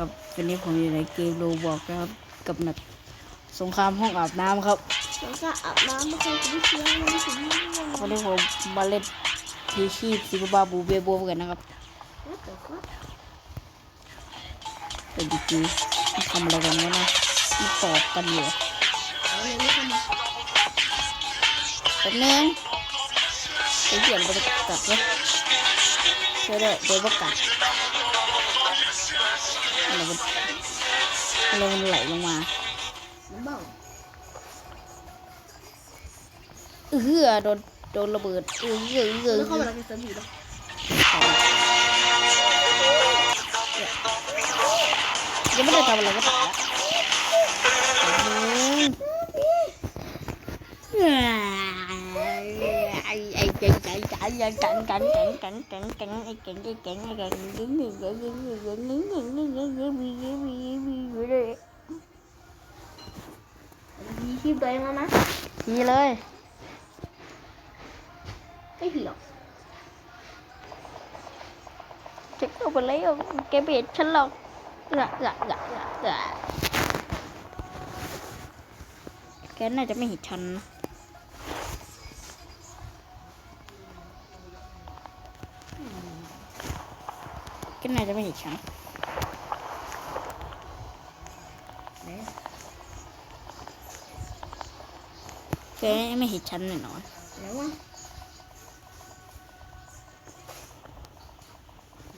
ครับวันนี้ผมอยู่ในเกมโรบอกนะครับ กับหนักสงครามห้องอาบน้ำครับแล้วก็อาบน้ำไม่เคยกินเชียงไม่ถึงนี่เลยวันนี้ผมมาเล่นทีชีพซิกบาบูเบโบกันนะครับแล้วแต่ก็เป็นดีจีทำอะไรกันวะนะมันตอบกันอยู่เอาเลยไม่ทำมาแป๊บนึงไอ้เหี้ยมันจะกัดวะใช่ด้วยโดนประกัด อะไรมันอะไรมันไหลลงมาน้ำเบ้าเออโดนโดนระเบิดเออเออเออแล้วเข้ามาแล้วจะเสริมอยู่แล้วยังไม่ได้ทำอะไรก็ตายไอ้ไอ้เก่ งไก่ไก่ไก่ไก่ไก่ไก่ไก่ไก่ไก่ไอ้เก่งไอ้เก่งไอ้เก่งดึงดึงดึงดึงดึงดึงดึงดึงดึงดึงมีมีมีมีเลยดีชีพตัวเองแล้วนะทีเลยไม่ผิดหรอกจะเข้าไปแล้วแกเบียดฉันหรอกละละละละละแกน่าจะไม่เห็นฉันนะ Gene elime yiyeceğim. Ne? Gene elime yiyeceğim ne var? Ne var?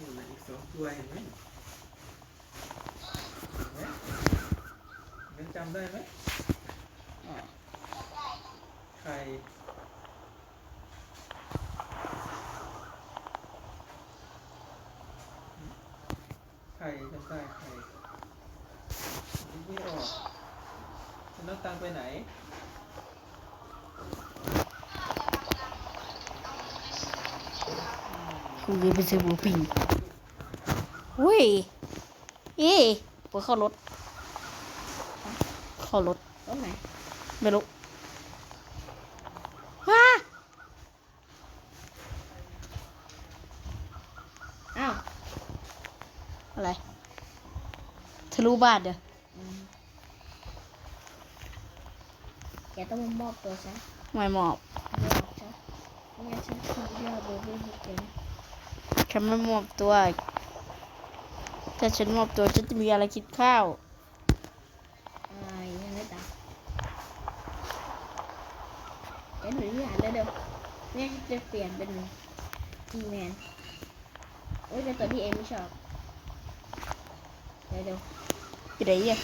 Güvenlik soğuk duvar mı? คุณเลยไปซื้อหมูปิ้งเฮ้ยเอ๊ะปวดเข้ารถ เข้ารถตรงไหนไม่รู้ว้าอ้าว อะไรทะลุบ้านเด้ออืมแกต้องมามอบตัวซะไม่มอบไม่ออกซะไม่งั้นฉันคงเรียกเบอร์เบอร์ให้แกนะ ฉันไม่มอบตัว ถ้าฉันมอบตัวฉันจะมีอะไรกินข้าวอ่ายังไงต่อแกหนูนี่อ่านได้เดี๋ยวเนี่ยจะเปลี่ยนเป็นจีแมนโอ้ยเป็นตัวที่เอ็มไม่ชอบเดี๋ยวเดี๋ยวจะได้ยัง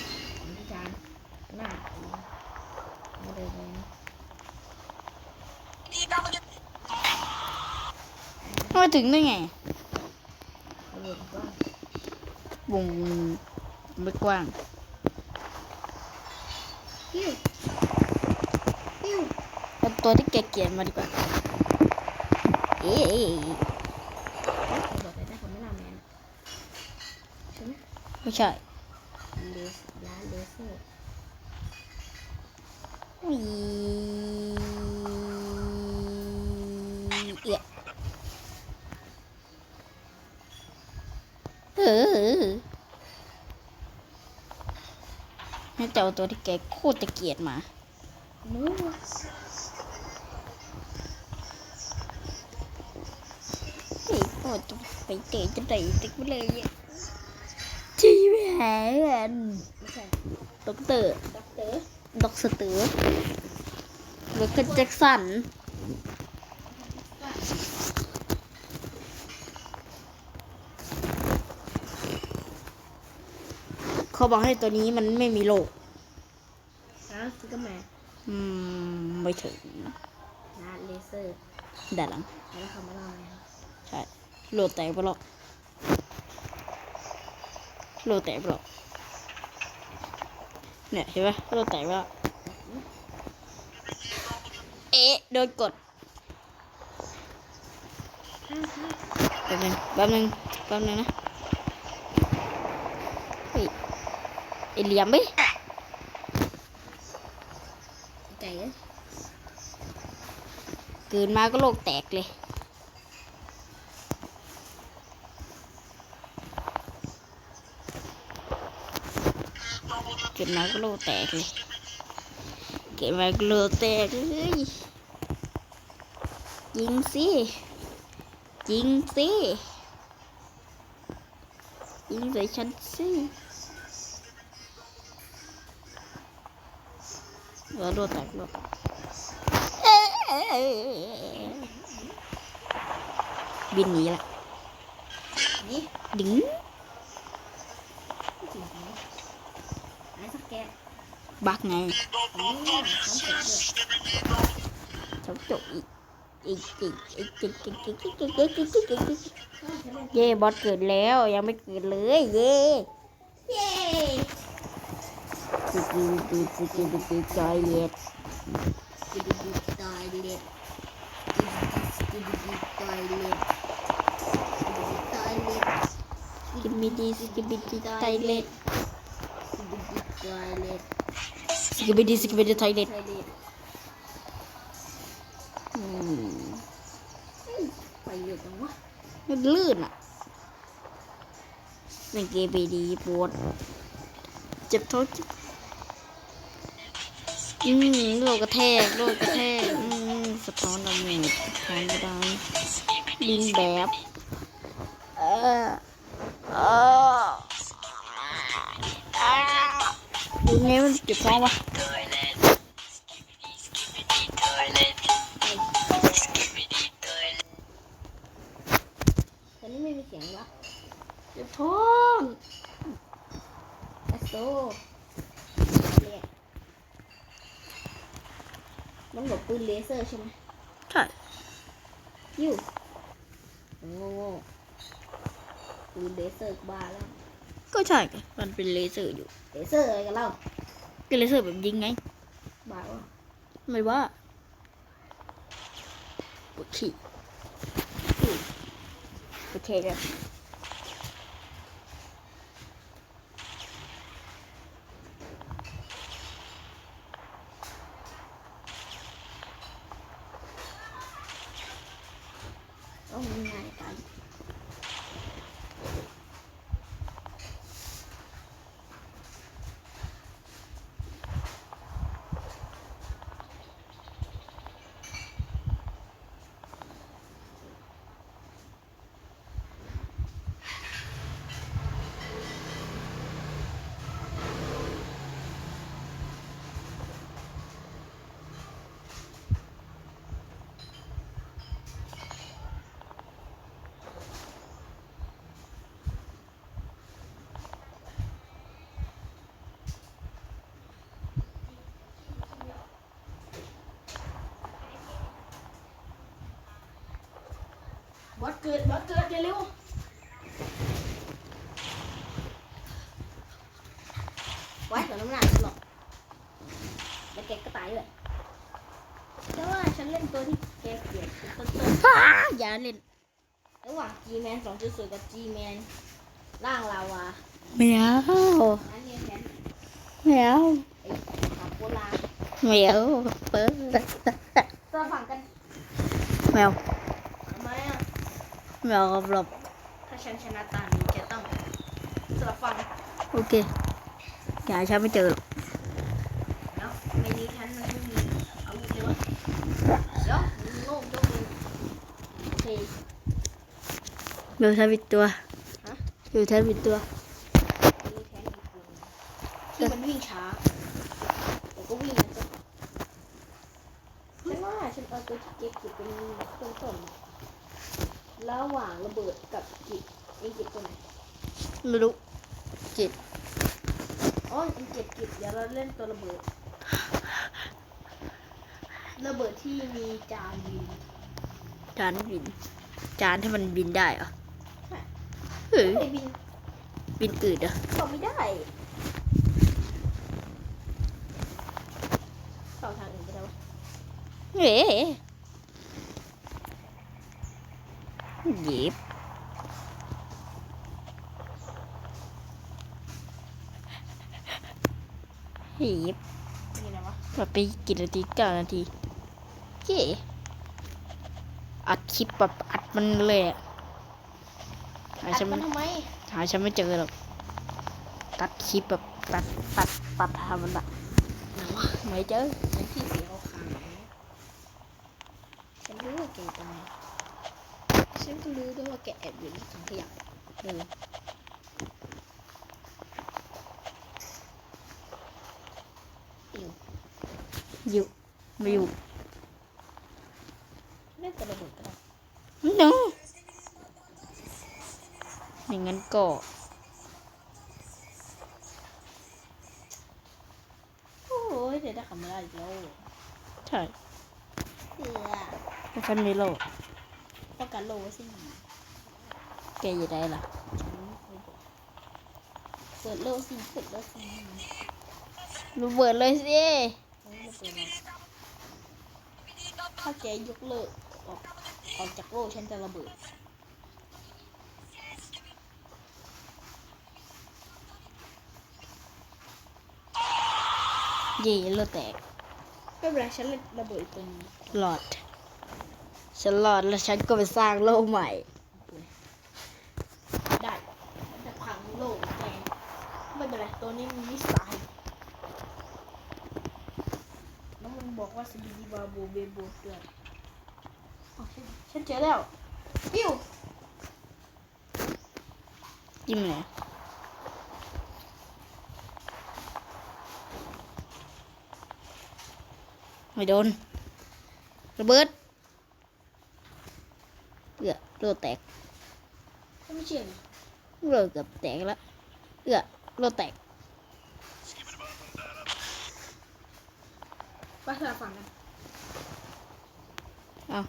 พิจารณ์หน้าไม่ได้เลยนะมาถึงได้ไง เอาเรื่องกว้าง วงไม่กว้างปิ้วปิ้วเอาตัวที่แกเกลียดมาดีกว่า เอ๊ะเขาบอกแต่ได้คนไม่น่าแมนใช่ไหมไม่ใช่เลสร้านเลเซอร์วี ให้เจ้าตัวที่แกโคตรจะเกลียดมานู้นเฮ้ยโคตรไปเตะจะได้ติ๊กไปเลยอะจีแหวนไม่ใช่ด็อกเตอร์ด็อกเตอร์ด็อกสเตอร์เวอร์เกิลแจ็คสันเขาบอกให้ตัวนี้มันไม่มีโลกร้าน ซูเปอร์แมนอืมไม่ถึงร้านเลเซอร์ด้านหลังแล้วคำว่าอะไรครับใช่โลแตกไปหรอกโลแตกไปหรอกเนี่ยเห็นไหมโลแตกไปแล้วเอ๊ะโดนกดห้าห้าแป๊บนึงแป๊บนึงแป๊บนึงนะเฮ้ยไอเหลี่ยมไหม ใจเอ้ย เกินมาก็โลกแตกเลยเกิดมาก็โลแตกเลยเกิดมาก็โลแตกเลยยิงสิยิงสิยิงใส่ฉันสิเออโลแตกโลแตกเอ้ย บินหนีละนี่ดึงจริงๆไอ้สักแกะบักไงนี่น่ะพร้อมเปิดด้วยจบจบอีกอีกอีกอีกอีกอีกอีกอีกอีกอีกอีกอีกอีกเย่บอสเกิดแล้วยังไม่เกิดเลยเย่เย้สกิลตีสกิลตีจอยเย็ดกินดีตายเล็ดกินดีตายเล็ดกินดีตายเล็ดกินมีดีสกิลตีไทยเล็ด toilet. Give me the toilet. Give me the toilet. Give me the toilet. Give me the toilet. Give me the toilet. Give me the toilet. Hmm. ไปเยอะจังวะมันลื่นอะมันเกบีดีปวดเจ็บท้องอืมโลกกระแทกโลกกระแทกอืม สะท้อนดาเมจสะท้อนไม่ได้ลิงแบบเออเออดูไงมันจ็บท้องวะตอนนี้ไม่มีเสียงวะจ็บท้องแอสโซเล็ดมันบอก ปืนเลเซอร์ใช่ไหมใช่ยิวโง่ๆปืนเลเซอร์บ้าแล้ว ก็ใช่ไงมันเป็นเลเซอร์อยู่ เลเซอร์อะไรกันเล่าก็เลเซอร์แบบยิงไง บ้าวะไม่ว่าปวดขี้โอเคครับ บอสเกิดบอสเกิดเร็วไว้แต่น้ำหนักหรอกแล้วแกก็ตายเลยแต่ว่าฉันเล่นตัวที่แกเกลียดคือต้นต้นฮ่าอย่าเล่นๆระหว่าง G-Man 2.0 กับ G-Man ร่างลาวาไม่เอาอันนี้แทนไม่เอาไอ้ขาโคลาไม่เอาเปิดสลับฝั่งกันไม่เอาทำไมอะ ไม่เอาหลบถ้าฉันชนะตานี้จะต้องสลับฝั่งโอเคอย่าให้ฉันไม่เจอหรอกเนาะในนี้ฉันมันไม่มีอาวุธเลยวะเดี๋ยวมึงโง่ยกมือโอเคเบลฉันปิดตัวฮะเบลฉันปิดตัวมีแทนอีกคนที่มันวิ่งช้าแต่ก็วิ่งนะจ๊ะฉันว่าฉันเอาตัวที่เก็บเก็บเป็นต้นต้นๆ ระหว่างระเบิดกับกิจเองเก็บตัวไหนไม่รู้จิตอ๋อเองเก็บกิจเดี๋ยวเราเล่นตัวระเบิด ระเบิดที่มีจานบินจานบิน จานที่มันบินได้เหรอใช่เฮ้ยไม่บินบินอืดเหรอเข้าไม่ได้เข้าทางอื่นไปแล้วะเฮ้ หยิบ หยิบนี่นะวะแบบไปกี่นาทีเก้านาทีเย่อัดคลิปแบบอัดมันเลยอะหาอัดฉันมัไม่นทำไมหาฉันไม่เจอหรอก ตัดคลิปแบบตัดตัดตัดทำมันอะไหนวะไม่เจอไอ้ที่สีขาวขาวฉันรู้ว่าแกอยู่ตรงไหน ฉันก็รู้ด้วยว่าแกแอบอยู่ในถังขยะเอออิวอยู่ไม่อยู่น่าจะระเบิดก็ได้ไม่รู้ไม่งั้นก็โอ้ยเดี๋ยวได้คำไม่ได้อีกแล้วใช่เสือเพราะฉันมีโลก ต้องการโลสิแกอยู่ได้ล่ะเปิดโลสิเปิดโลสิระเบิดเลยสิโอ้ยระเบิดแล้วถ้าแกยกเลิกออกออกจากโลกฉันจะระเบิดเย่โลแตกไม่เป็นไรฉันเล่นระเบิดอีกตัวหนึงหลอด ฉันหลอดแล้วฉันก็ไปสร้างโลกใหม่ ได้จะพังโลกแกไม่เป็นไรตัวนี้มีนิสัยแล้วมันบอกว่าสบีดีบาบูเบโบด้วยอ๋อฉันฉันเจอแล้วปิ้วจิ้มเลยไม่โดนระเบิด โลแตกฉันไม่เชื่อนะโลเกือบแตกแล้วเอือโลแตกไปสลับฝั่งกันเอา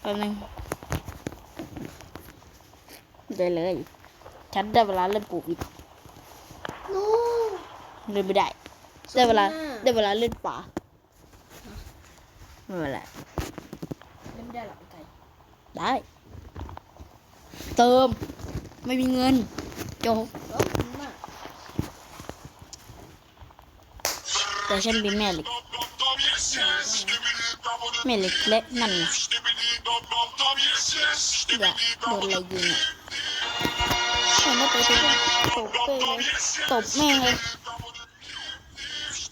แป๊บนึงได้เลย ฉันได้เวลาเล่นปลูกอีกนูเล่นไม่ได้ ได้เวลา ได้เวลาเล่นป่าไม่เป็นไรเล่นไม่ได้หรอก ได้ เติม ไม่มีเงิน จบแล้วมันมากแต่ฉันมีแม่เหล็กแม่เหล็กเล็กนั่นน่ะอย่าโดนอะไรยิงอะฉันไม่ไปตบตบไปเลยตบแม่งเลย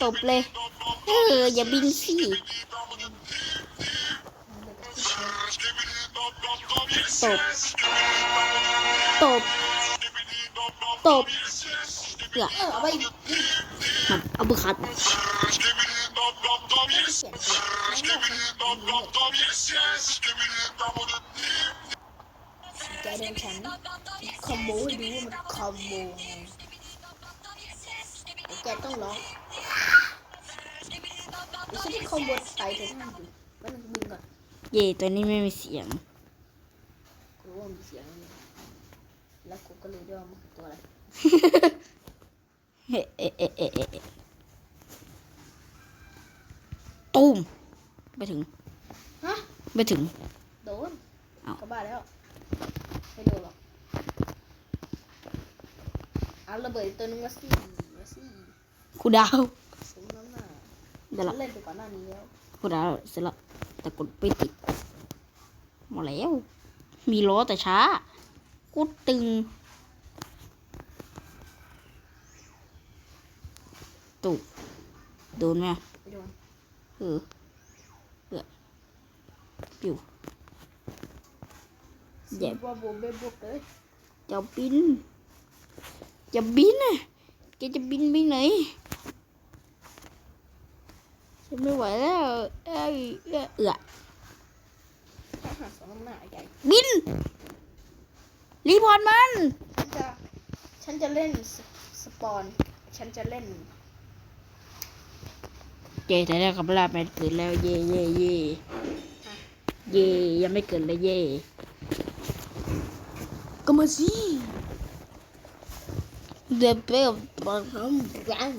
ตบเลย เอออย่าบินสิ ตบ ตบ ตบเกือเออเอาไปมันเอาบุคัดเปลี่ยนตัวไม่บอกฉันใจเดินฉันคอมโบให้ดูว่ามันคอมโบไงแต่แกต้องร้องเดี๋ยวฉันจะคอมโบไปเธอท่านดูแล้วมันบินก่อนเย่ตัวนี้ไม่มีเสียง กูรู้ว่ามีเสียงอะไรแล้วกูก็รู้ด้วยว่ามันคือตัวอะไรเอ๊ะเอ๊ะเอ๊ะเอ๊ะเอ๊ะเอ๊ะตุ้มไปถึง ฮะ ไปถึง โดนเอ้าก็บ้าแล้ว ไม่โดนหรอก เอาระเบิดอีกตัวนึงมาสิมาสิครูดาวสมน้ำหน้าเดี๋ยวฉัละนเล่นไปก่อนหน้านี้แล้วครูดาวเสร็จแล้วแต่กดไม่ติดหมดแล้ว มีล้อแต่ช้ากูตึง ตุกโดนไหมอะไปโดนเออเออปิวเจ็บสิว่าโบเบบกเลยจะบิน จะบินน่ะแกจะบินไปไหนฉันไม่ไหวแล้วเอ้ยเอ้ยเอือถ้าหา สมน้ำหน้าใหญ่บิน รีพอร์ตมัน ฉันจะฉันจะเล่นสสปอน ฉันจะเล่นเจแต่ได้คำลาไปเกิดแล้วเย่เย่เย่เย่ยังไม่เกิดเลยเย่ก็มาสิเดี๋ยวไปกับปังคัมร้าน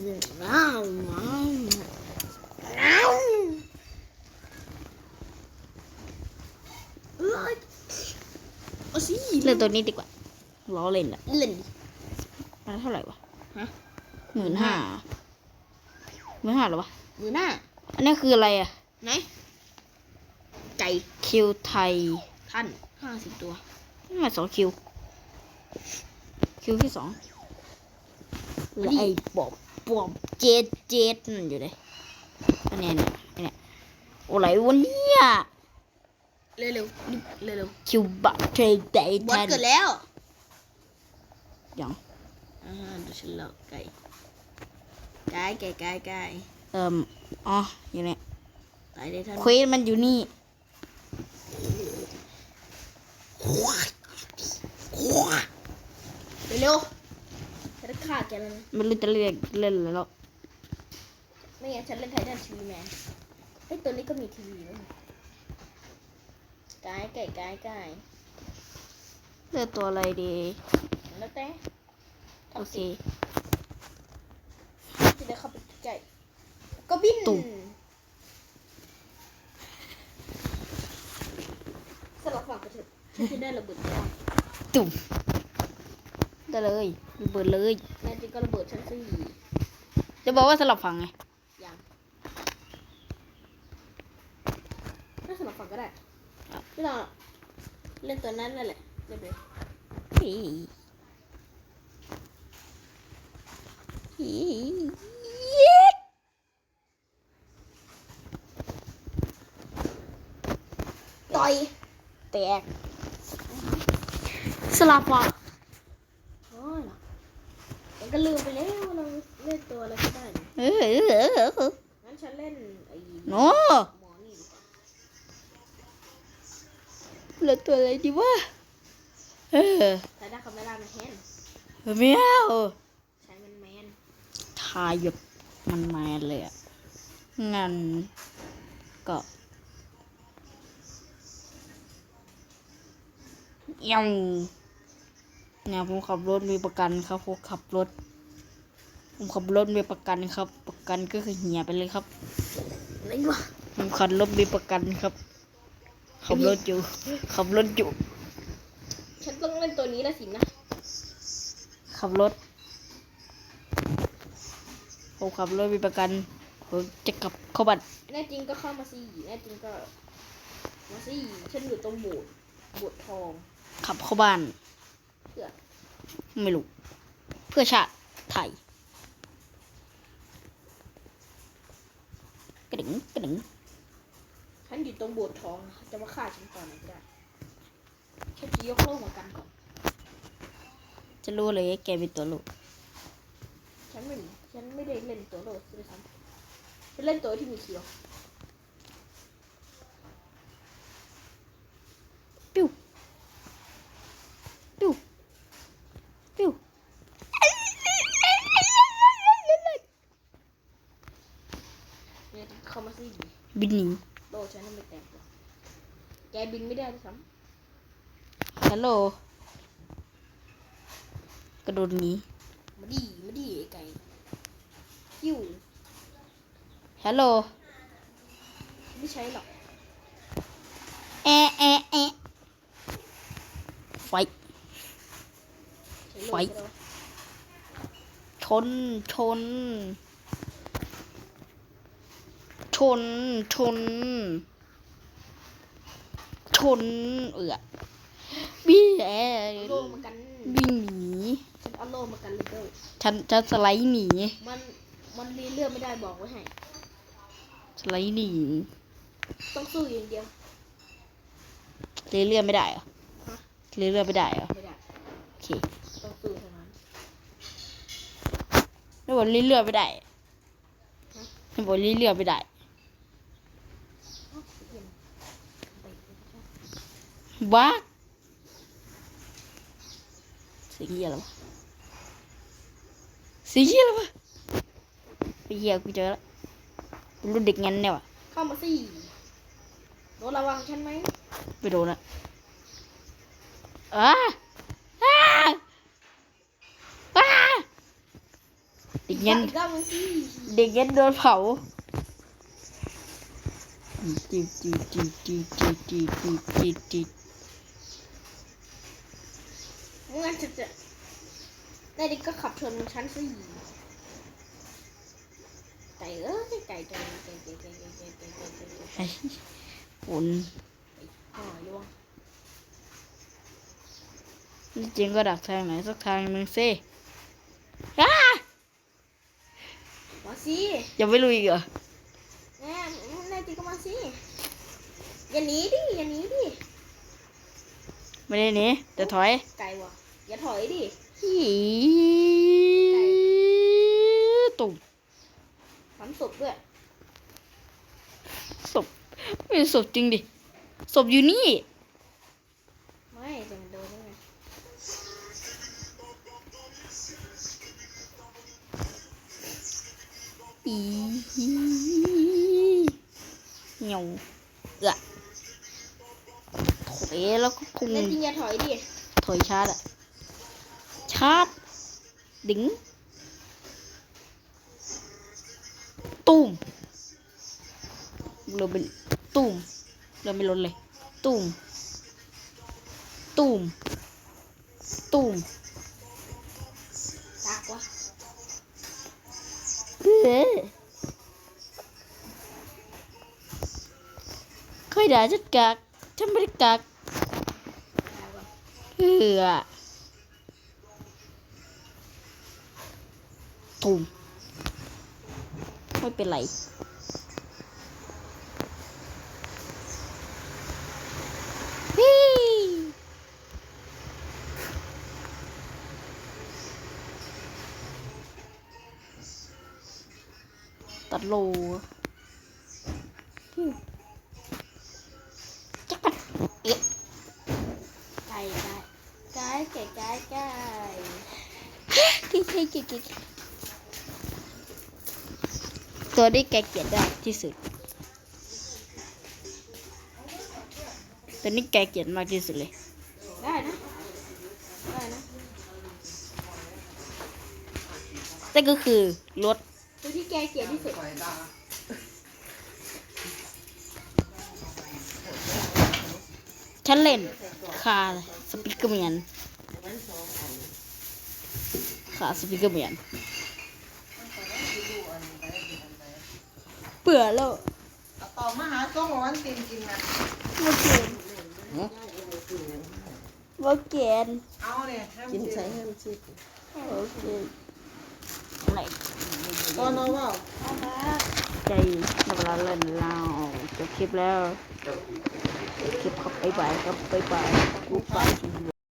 ร้านร้านร้าน เอาสิเล่นตัวนี้ดีกว่าล้อเล่นละเล่นดิมันเท่าไหร่วะฮะหมื่นห้าหมื่นห้าหรอวะมือหน้าอันนี้คืออะไรอะไหน ไก่คิวไทย ท่านห้าสิบตัวนี่มาสองคิว คิวที่สองและไอ้ปอบปอบเจ็ดเจ็ดนั่นอยู่เลยอันเนี้ยเนี่ยอันเนี้ยโอ้ไรวันเนี้ย เร็วเร็วรีบเร็วเร็วคิวบักเทรดไดบอสทันเกิดแล้วยังอ่าเดี๋ยวฉันหลอกไก่ไก่ไก่ไก่ไก่เอ่มอ๋ออยู่เนี่ยตายได้ท่านเควสมันอยู่นี่เร็วๆฉันจะฆ่าแกแล้วนะไม่รู้จะเรียกเล่นแล้วไม่งั้นฉันเล่นไททันทีวีแมนไอ้ยตัวนี้ก็มีทีวีแล้วนี่ ไก่ไก่ไก่ไก่เลือกตัวอะไรดีแล้วแต่โอเคจะได้เข้าไปใกล้ก็บินตุ่มสลับฝั่งกันเถอะฉันจะได้ระเบิดก่อนตุ่มได้เลยระเบิดเลยแน่จริงก็ระเบิดฉันสิจะบอกว่าสลับฝั่งไงยังถ้าสลับฝั่งก็ได้ไม่ต้อง หรอกเล่นตัวนั้นนั่นแหละเล่นเลยอีอีต่อยแตกสลับฝั่งโอ้ยเหรอมันก็ลืมไปแล้วว่าเราเล่นตัวอะไรก็ได้นี่เออเออเออเอองั้นฉันเล่นไอ้โน เหลือตัวอะไรดีวะเออแต่ได้คำไม่ได้มันแทนไม่เอาใช้มันแมนทายแบบมันมาเลยอะงั้นก็ยังเนี่ยผมขับรถมีประกันครับผมขับรถ ผมขับรถมีประกันครับ ประกันก็คือเหี่ยไปเลยครับอะไรวะผมขับรถมีประกันครับ ขับรถอยู่ขับรถอยู่ฉันต้องเล่นตัวนี้แล้วสินะขับรถผมขับรถมีประกันผมจะกลับเข้าบ้านแน่จริงก็เข้ามาสิแน่จริงก็มาสิฉันอยู่ตรงโบสถ์โบสถ์ทอง ขับเข้าบ้านเพื่อไม่รู้เพื่อชาติไทยกระดึงกระดึง ฉันอยู่ตรงโบสถ์ทอง จะมาฆ่าฉันก่อนไม่ได้ฉันจะยกโล่มากันก่อน จะรู้เลยแกเป็นตัวลูก ฉันไม่ฉันไม่ได้เล่นตัวโลดด้วยซ้ำฉันเล่นตัวที่มีเขียวปิ้ว ปิ้ว ปิ้ว เนี่ยเข้ามาสิ บินหนี โลฉันน่ะไม่แตกหรอกแก บินไม่ได้ด้วยซ้ฮัลโหลกระโดดหนีำมาดีมาดีไอ้ไก่ยิ้วฮัลโหลไม่ใช่หรอกแอะแอะแอะไฟใช้โลไฟก็ได้ชนชนชนชนช นเอือบี้แอเอาโลมากันวิ่งหนีฉันเอาโลมากันเลยเด้อฉันจะสไลด์หนีมันมันรีเลือดไม่ได้บอกไว้ให้สไลด์หนีต้องสู้อย่างเดียวเลื่อนไม่ได้เหรอฮะเลื่อนไม่ได้เหรอไม่ได้โอเคต้องสู้เท่านั้นไม่บอกเลื่อนไม่ได้ไม่บอกเลื่อนไม่ได้ bác Singela Singela ba Bây giờ cô chơi Lúc địch nhanh nè bà Không mà gì Đồ là bằng chân mấy Bị đồ nè À À À Địch nhanh Địch nhanh đôi phẩu Chịu chịu chịu chịu chịu chịu chịu chịu นรุ่นเด็กงั้นเนี่ยวะเข้ามาสิโดนระไหมไปโดนอะอ้าอ้าอ้าเด็กงั้นอีกรอบนึงสิเด็กงั้นโดนเผาจีจีจีจีจีจีจีจีจีงั้นฉันจะนายดิก็ขับชนฉันสิไก่เอ้ยไก่ไก่ไก่ไก่ไก่ไก่ไก่ไก่ไก่ไก่ไก่ไอ้ฝนหอยล่วงจริงก็ดักทางไหนสักทางหนึ่งสิอ้ามาสิยังไม่รู้อีกเหรอแน่แน่จริงก็มาสิอย่าหนีดิอย่าหนีดิไม่ได้หนีแต่ถอยไกลว่ะ อย่าถอยดิอีตุ่มฝันศพด้วยศพไม่ใช่ศพจริงดิศพอยู่นี่ ไม่จะมันโดนได้ไงอีเหนียวเอะถอยแล้วก็คงแน่จริงอย่าถอยดิ ถอยชาร์จอะ ชาร์จดึงตูมเราเป็นตูมเราไม่ลดเลยตูมตูมตูมตากว่ะเฮ้ยเคยด่าฉันกากฉันไม่ได้กากตากว่ะเหือ ตูมไม่เป็นไรฮี่ตัดโลจักปัดเอ๊ะไก่ไก่ไก่ไก่ไก่กิ๊กกิ๊กกิ๊กกิ๊ก ตัวที่แกเกลียดได้ที่สุด ตัวนี้แกเกลียดมากที่สุดเลย ได้นะ ได้นะนั่นก็คือรถ ตัวที่แกเกลียดที่สุดไฟดาฉันเล่นคาสปิเกอร์แมนคาสปิเกอร์แมน บื่อแล้วเอาต่อมาหาส้มหวานกินกินนะว่าเกนว่าเกนเอาเนี่ยให้กินมันใช้ให้มันชิดโอเคอะไรตอนเอาว่าเอามาใจในเวลาเล่นเราจบคลิปแล้วจบคลิปครับบ๊ายบายครับบ๊ายบายกูไปทีเดียว